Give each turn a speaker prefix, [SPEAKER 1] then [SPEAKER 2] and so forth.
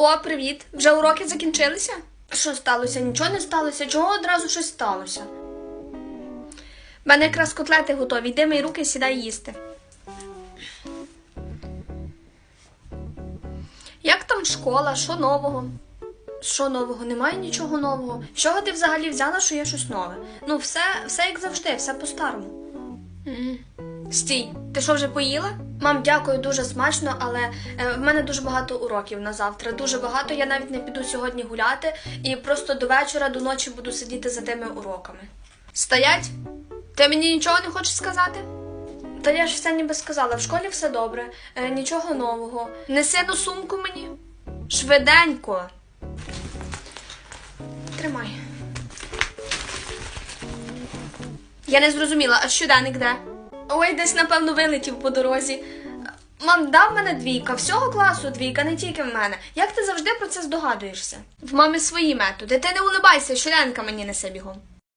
[SPEAKER 1] О, привіт! Вже уроки закінчилися? Що сталося? Нічого не сталося? Чого одразу щось сталося? У мене якраз котлети готові. Йди мої руки, сідай їсти. Як там школа? Що нового? Що нового? Немає нічого нового. З чого ти взагалі взяла, що є щось нове? Ну, все, все як завжди, все по-старому. Стій, ти що вже поїла? Мам, дякую, дуже смачно, але е, в мене дуже багато уроків на завтра. Дуже багато. Я навіть не піду сьогодні гуляти і просто до вечора, до ночі буду сидіти за тими уроками. Стоять? Ти мені нічого не хочеш сказати? Та я ж все ніби сказала, в школі все добре, е, нічого нового. Неси ну сумку мені. Швиденько. Тримай. Я не зрозуміла, а щоденник де? Ой, десь, напевно, вилетів по дорозі. Мам, дав мене двійка, всього класу двійка, не тільки в мене. Як ти завжди про це здогадуєшся? В мамі свої методи. Ти не улибайся, щоденника мені несе бігом.